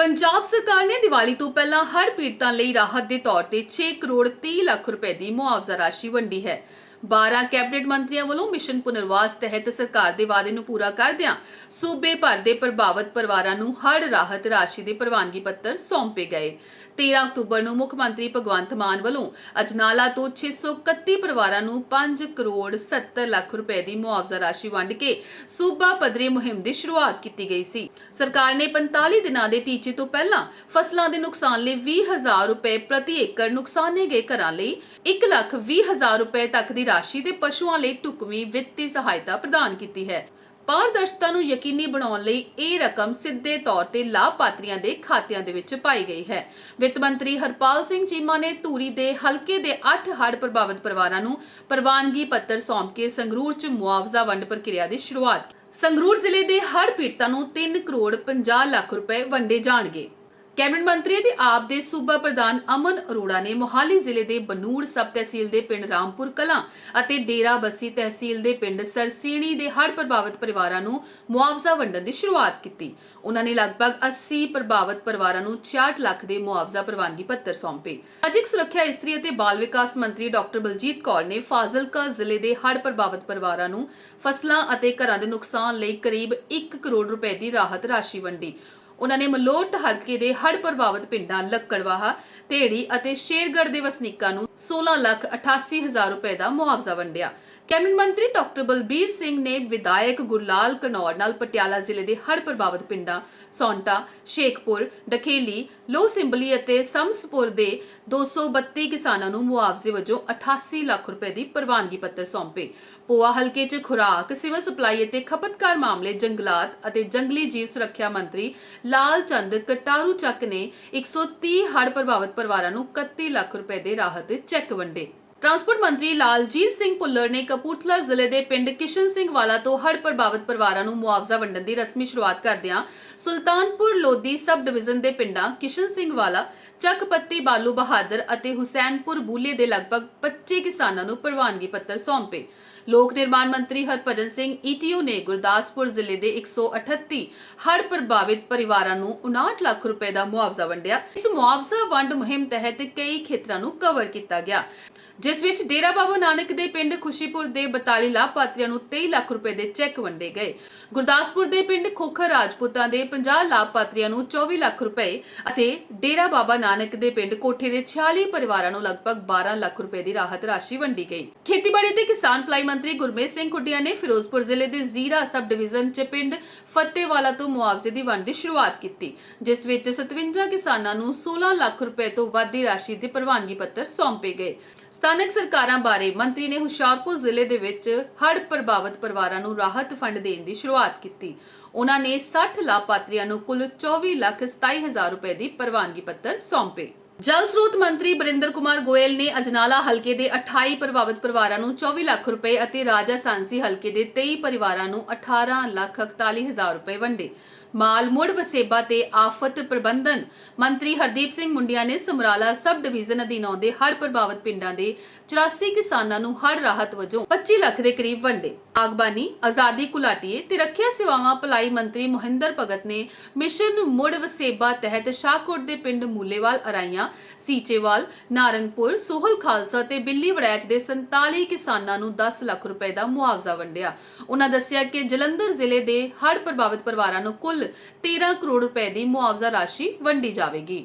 ਪੰਜਾਬ ਸਰਕਾਰ ਨੇ ਦੀਵਾਲੀ ਤੋਂ ਪਹਿਲਾਂ ਹੜ੍ਹ ਪੀੜਤਾਂ ਲਈ ਰਾਹਤ ਦੇ ਤੌਰ ਤੇ 6 ਕਰੋੜ 30 ਲੱਖ ਰੁਪਏ ਦੀ ਮੁਆਵਜ਼ਾ ਰਾਸ਼ੀ ਵੰਡੀ ਹੈ। 12 ਕੈਬਨਿਟ ਮੰਤਰੀਆਂ ਵੱਲੋਂ ਮਿਸ਼ਨ ਪੁਨਰਵਾਸ ਤਹਿਤ ਸਰਕਾਰ ਦੇ ਵਾਅਦੇ ਨੂੰ ਪੂਰਾ ਕਰਦਿਆਂ ਸੂਬੇ ਭਰ ਦੇ ਪ੍ਰਭਾਵਿਤ ਪਰਿਵਾਰਾਂ ਨੂੰ ਹੜ੍ਹ ਰਾਹਤ ਰਾਸ਼ੀ ਦੇ ਪ੍ਰਵਾਨਗੀ ਪੱਤਰ ਸੌਂਪੇ ਗਏ। 13 ਅਕਤੂਬਰ ਨੂੰ ਮੁੱਖ ਮੰਤਰੀ ਭਗਵੰਤ ਮਾਨ ਵੱਲੋਂ ਅਜਨਾਲਾ ਤੋਂ 631 ਪਰਿਵਾਰਾਂ ਨੂੰ 5 ਕਰੋੜ 70 ਲੱਖ ਰੁਪਏ ਦੀ ਮੁਆਵਜ਼ਾ ਰਾਸ਼ੀ ਵੰਡ ਕੇ ਸੂਬਾ ਪੱਧਰੀ ਮੁਹਿੰਮ ਦੀ ਸ਼ੁਰੂਆਤ ਕੀਤੀ ਗਈ ਸੀ। ਸਰਕਾਰ ਨੇ 45 ਦਿਨਾਂ ਦੇ ਟੀਚੇ ਤੋਂ ਪਹਿਲਾਂ ਫਸਲਾਂ ਦੇ ਨੁਕਸਾਨ ਲਈ 20000 ਰੁਪਏ ਪ੍ਰਤੀ ਏਕੜ ਨੁਕਸਾਨੇ ਗਏ ਘਰਾਂ ਲਈ 1 ਲੱਖ 20000 ਰੁਪਏ ਤੱਕ ਦੀ ਰਾਸ਼ੀ ਤੇ ਪਸ਼ੂਆਂ ਲਈ ਢੁਕਵੀਂ ਵਿੱਤੀ ਸਹਾਇਤਾ ਪ੍ਰਦਾਨ ਕੀਤੀ ਹੈ। ਪਾਰਦਰਸ਼ਤਾ ਨੂੰ ਯਕੀਨੀ ਬਣਾਉਣ ਲਈ ਇਹ ਰਕਮ ਸਿੱਧੇ ਤੌਰ ਤੇ ਲਾਭਪਾਤਰੀਆਂ ਦੇ ਖਾਤਿਆਂ ਦੇ ਵਿੱਚ ਪਾਈ ਗਈ ਹੈ। ਵਿੱਤ ਮੰਤਰੀ ਹਰਪਾਲ ਸਿੰਘ ਚੀਮਾ ਨੇ ਧੂਰੀ ਦੇ ਹਲਕੇ ਦੇ 8 ਹੜ੍ਹ ਪ੍ਰਭਾਵਿਤ ਪਰਿਵਾਰਾਂ ਨੂੰ ਪ੍ਰਵਾਨਗੀ ਪੱਤਰ ਸੌਂਪ ਕੇ ਸੰਗਰੂਰ 'ਚ ਮੁਆਵਜ਼ਾ ਵੰਡ ਪ੍ਰਕਿਰਿਆ ਦੀ ਸ਼ੁਰੂਆਤ ਸੰਗਰੂਰ ਜ਼ਿਲ੍ਹੇ ਦੇ ਹੜ੍ਹ ਪੀੜਤਾਂ ਨੂੰ 3 ਕਰੋੜ 50 ਲੱਖ ਰੁਪਏ ਵੰਡੇ ਜਾਣਗੇ। ਕੈਬਨਿਟ ਮੰਤਰੀ ਦੇ ਆਪ ਦੇ ਸੂਬਾ ਪ੍ਰਧਾਨ ਅਮਨ ਅਰੋੜਾ ਨੇ ਮੋਹਾਲੀ ਜ਼ਿਲ੍ਹੇ ਦੇ ਬਨੂੜ ਸਬ ਤਹਿਸੀਲ ਦੇ ਪਿੰਡ ਰਾਮਪੁਰ ਕਲਾਂ ਅਤੇ ਡੇਰਾ ਬੱਸੀ ਤਹਿਸੀਲ ਦੇ ਪਿੰਡ ਸਰਸੀਣੀ ਦੇ ਹੜ੍ਹ ਪ੍ਰਭਾਵਿਤ ਪਰਿਵਾਰਾਂ ਨੂੰ ਮੁਆਵਜ਼ਾ ਵੰਡਣ ਦੀ ਸ਼ੁਰੂਆਤ ਕੀਤੀ। ਉਹਨਾਂ ਨੇ ਲਗਭਗ 80 ਪ੍ਰਭਾਵਿਤ ਪਰਿਵਾਰਾਂ ਨੂੰ 66 ਲੱਖ ਦੇ ਮੁਆਵਜ਼ਾ ਪ੍ਰਵਾਨਗੀ ਪੱਤਰ ਸੌਂਪੇ। ਸਮਾਜਿਕ ਸੁਰੱਖਿਆ ਇਸਤਰੀ ਅਤੇ ਬਾਲ ਵਿਕਾਸ ਮੰਤਰੀ ਡਾਕਟਰ ਬਲਜੀਤ ਕੌਰ ਨੇ ਫਾਜ਼ਿਲਕਾ ਜ਼ਿਲ੍ਹੇ ਦੇ ਹੜ੍ਹ ਪ੍ਰਭਾਵਿਤ ਪਰਿਵਾਰਾਂ ਨੂੰ ਫਸਲਾਂ ਅਤੇ ਘਰਾਂ ਦੇ ਨੁਕਸਾਨ ਲਈ ਕਰੀਬ 1 ਕਰੋੜ ਰੁਪਏ ਦੀ ਰਾਹਤ ਰਾਸ਼ੀ ਵੰਡੀ। ਉਹਨਾਂ ਨੇ ਮਲੋਟ ਹਲਕੇ ਦੇ ਹੜ ਪ੍ਰਭਾਵਿਤ ਪਿੰਡਾਂ ਲੱਕੜਵਾਹਾ ਢੇੜੀ ਅਤੇ ਸ਼ੇਰਗੜ੍ਹ ਦੇ ਵਸਨੀਕਾਂ ਨੂੰ 16 ਲੱਖ 88 ਹਜ਼ਾਰ ਰੁਪਏ ਦਾ ਮੁਆਵਜ਼ਾ ਵੰਡਿਆ। ਕੈਬਨਿਟ ਮੰਤਰੀ ਡਾਕਟਰ ਬਲਬੀਰ ਸਿੰਘ ਨੇ ਵਿਧਾਇਕ ਗੁਰਲਾਲ ਕਨੌਰ ਨਾਲ ਪਟਿਆਲਾ ਜ਼ਿਲ੍ਹੇ ਦੇ ਹੜ੍ਹ ਪ੍ਰਭਾਵਿਤ ਪਿੰਡਾਂ ਸੌਂਟਾ, ਸ਼ੇਖਪੁਰ, ਡਖੇਲੀ ਲੋ ਸਿੰਬਲੀ ਅਤੇ ਸਮਸਪੁਰ ਦੇ 232 ਕਿਸਾਨਾਂ ਨੂੰ ਮੁਆਵਜ਼ੇ ਵਜੋਂ 88 ਲੱਖ ਰੁਪਏ ਦੀ ਪ੍ਰਵਾਨਗੀ ਪੱਤਰ ਸੌਂਪੇ। ਪੋਆ ਹਲਕੇ 'ਚ ਖੁਰਾਕ, ਸਿਵਲ ਸਪਲਾਈ ਅਤੇ ਖਪਤਕਾਰ ਮਾਮਲੇ, ਜੰਗਲਾਤ ਅਤੇ ਜੰਗਲੀ ਜੀਵ ਸੁਰੱਖਿਆ ਮੰਤਰੀ ਲਾਲ ਚੰਦ ਕਟਾਰੂ ਚੱਕ ਨੇ 130 ਹੜ੍ਹ ਪ੍ਰਭਾਵਿਤ ਪਰਿਵਾਰਾਂ ਨੂੰ 31 ਲੱਖ ਰੁਪਏ ਦੇ ਰਾਹਤ ਚੈੱਕ ਵੰਡੇ। ਟਰਾਂਸਪੋਰਟ ਮੰਤਰੀ ਲਾਲਜੀਤ ਸਿੰਘ ਭੁੱਲਰ ਨੇ ਕਪੂਰਥਲਾ ਜ਼ਿਲ੍ਹੇ ਦੇ ਪਿੰਡ ਕਿਸ਼ਨ ਸਿੰਘ ਵਾਲਾ ਤੋਂ ਹੜ੍ਹ ਪ੍ਰਭਾਵਿਤ ਪਰਿਵਾਰਾਂ ਨੂੰ ਮੁਆਵਜ਼ਾ ਵੰਡਣ ਦੀ ਰਸਮੀ ਸ਼ੁਰੂਆਤ ਕਰਦਿਆਂ ਸੁਲਤਾਨਪੁਰ ਲੋਧੀ ਸਬ ਡਿਵੀਜ਼ਨ ਦੇ ਪਿੰਡਾਂ ਕਿਸ਼ਨ ਸਿੰਘ ਵਾਲਾ, ਚੱਕਪੱਤੀ ਬਾਲੂ ਬਹਾਦਰ ਅਤੇ ਹੁਸੈਨਪੁਰ ਬੂਲੇ ਦੇ ਲਗਭਗ 25 ਕਿਸਾਨਾਂ ਨੂੰ ਪ੍ਰਵਾਨਗੀ ਪੱਤਰ ਸੌਂਪੇ। ਲੋਕ ਨਿਰਮਾਣ ਮੰਤਰੀ ਹਰਭਜਨ ਸਿੰਘ ਈਟੀਓ ਨੇ ਗੁਰਦਾਸਪੁਰ ਜ਼ਿਲ੍ਹੇ ਦੇ 138 ਹੜ੍ਹ ਪ੍ਰਭਾਵਿਤ ਪਰਿਵਾਰਾਂ ਨੂੰ 59 ਲੱਖ ਰੁਪਏ ਦਾ ਮੁਆਵਜ਼ਾ ਵੰਡਿਆ। ਇਸ ਮੁਆਵਜ਼ਾ ਵੰਡ ਮੁਹਿੰਮ ਤਹਿਤ ਕਈ ਖੇਤਰਾਂ ਨੂੰ ਕਵਰ ਕੀਤਾ ਗਿਆ ਜਿਸ ਵਿੱਚ ਡੇਰਾ ਬਾਬਾ ਨਾਨਕ ਦੇ ਪਿੰਡ ਖੁਸ਼ੀਪੁਰ ਦੇ 42 ਲਾਭਪਾਤਰੀਆਂ ਨੂੰ 23 ਲੱਖ ਰੁਪਏ ਦੇ ਚੈੱਕ ਵੰਡੇ ਗਏ। ਗੁਰਦਾਸਪੁਰ ਦੇ ਪਿੰਡ ਖੋਖਰ ਰਾਜਪੂਤਾਂ ਦੇ 50 ਲਾਭਪਾਤਰੀਆਂ ਨੂੰ 24 ਲੱਖ ਰੁਪਏ ਅਤੇ ਡੇਰਾ ਬਾਬਾ ਨਾਨਕ ਦੇ ਪਿੰਡ ਕੋਠੇ ਦੇ 46 ਪਰਿਵਾਰਾਂ ਨੂੰ ਲਗਭਗ 12 ਲੱਖ ਰੁਪਏ ਦੀ ਰਾਹਤ ਰਾਸ਼ੀ ਵੰਡੀ ਗਈ। ਖੇਤੀਬਾੜੀ ਤੇ ਕਿਸਾਨ ਭਲਾਈ ਮੰਤਰੀ ਗੁਰਮੇਜ ਸਿੰਘ ਖੁੱਡੀਆਂ ਨੇ ਫਿਰੋਜ਼ਪੁਰ ਜ਼ਿਲ੍ਹੇ ਦੇ ਜ਼ੀਰਾ ਸਬ ਡਿਵੀਜ਼ਨ ਚ ਪਿੰਡ ਫਤਿਹਵਾਲਾ ਤੋਂ ਮੁਆਵਜ਼ੇ ਦੀ ਵੰਡ ਦੀ ਸ਼ੁਰੂਆਤ ਕੀਤੀ, ਜਿਸ ਵਿੱਚ 57 ਕਿਸਾਨਾਂ ਨੂੰ 16 ਲੱਖ ਰੁਪਏ ਤੋਂ ਵੱਧ ਦੀ ਰਾਸ਼ੀ ਦੇ ਪ੍ਰਵਾਨਗੀ ਪੱਤਰ ਸੌਂਪੇ ਗਏ। ਸਥਾਨਕ ਸਰਕਾਰਾਂ ਬਾਰੇ ਮੰਤਰੀ ਨੇ ਹੁਸ਼ਿਆਰਪੁਰ ਜ਼ਿਲ੍ਹੇ ਦੇ ਵਿੱਚ ਹੜ੍ਹ ਪ੍ਰਭਾਵਿਤ ਪਰਿਵਾਰਾਂ ਨੂੰ ਰਾਹਤ ਫੰਡ ਦੇਣ ਦੀ ਸ਼ੁਰੂਆਤ ਕੀਤੀ। ਉਹਨਾਂ ਨੇ 60 ਲਾਭਪਾਤਰੀਆਂ ਨੂੰ ਕੁੱਲ 24 ਲੱਖ 27 ਹਜ਼ਾਰ ਰੁਪਏ ਦੀ ਪ੍ਰਵਾਨਗੀ ਪੱਤਰ ਸੌਂਪੇ। ਜਲ ਸਰੋਤ ਮੰਤਰੀ ਬਰਿੰਦਰ ਕੁਮਾਰ ਗੋਇਲ ਨੇ ਅਜਨਾਲਾ ਹਲਕੇ ਦੇ 28 ਪ੍ਰਭਾਵਿਤ ਪਰਿਵਾਰਾਂ ਨੂੰ 24 ਲੱਖ ਰੁਪਏ ਅਤੇ ਰਾਜਾ ਸਾਂਸੀ ਹਲਕੇ ਦੇ 23 ਪਰਿਵਾਰਾਂ ਨੂੰ 18 ਲੱਖ 41 ਹਜ਼ਾਰ ਰੁਪਏ ਵੰਡੇ। ਮਾਲ, ਮੁੜ ਵਸੇਬਾ ਤੇ ਆਫਤ ਪ੍ਰਬੰਧਨ। ਮੰਤਰੀ ਹਰਦੀਪ ਸਿੰਘ ਮੁੰਡਿਆ ਨੇ ਸਮਰਾਲਾ ਸਬ ਡਿਵੀਜ਼ਨ ਅਧੀਨ ਆਉਂਦੇ ਹੜ੍ਹ ਪ੍ਰਭਾਵਿਤ ਪਿੰਡਾਂ ਦੇ 84 ਕਿਸਾਨਾਂ ਨੂੰ ਹੜ੍ਹ ਰਾਹਤ ਵਜੋਂ 25 ਲੱਖ ਦੇ ਕਰੀਬ ਵੰਡੇ। ਆਗਬਾਨੀ ਆਜ਼ਾਦੀ ਕੁਲਾਟੀਏ ਤੇ ਰੱਖਿਆ ਸੇਵਾਵਾਂ ਭਲਾਈ ਮੰਤਰੀ ਮੋਹਿੰਦਰ ਭਗਤ ਨੇ ਮਿਸ਼ਨ ਮੁੜ ਵਸੇਬਾ ਤਹਿਤ ਸ਼ਾਹਕੋਟ ਦੇ ਪਿੰਡ ਮੂਲੇਵਾਲ ਅਰਾਈਆਂ, ਸੀਚੇਵਾਲ, ਨਾਰੰਗਪੁਰ, ਸੋਹਲ ਖਾਲਸਾ ਤੇ ਬਿੱਲੀ ਵੜੈਚ ਦੇ 47 ਕਿਸਾਨਾਂ ਨੂੰ 10 ਲੱਖ ਰੁਪਏ ਦਾ ਮੁਆਵਜ਼ਾ ਵੰਡਿਆ। ਉਹਨਾਂ ਦੱਸਿਆ ਕਿ ਜਲੰਧਰ ਜ਼ਿਲ੍ਹੇ ਦੇ ਹੜ੍ਹ ਪ੍ਰਭਾਵਿਤ ਪਰਿਵਾਰਾਂ ਨੂੰ ਕੁੱਲ ਕੁੱਲ 13 ਕਰੋੜ ਰੁਪਏ ਦੀ ਮੁਆਵਜ਼ਾ ਰਾਸ਼ੀ ਵੰਡੀ ਜਾਵੇਗੀ।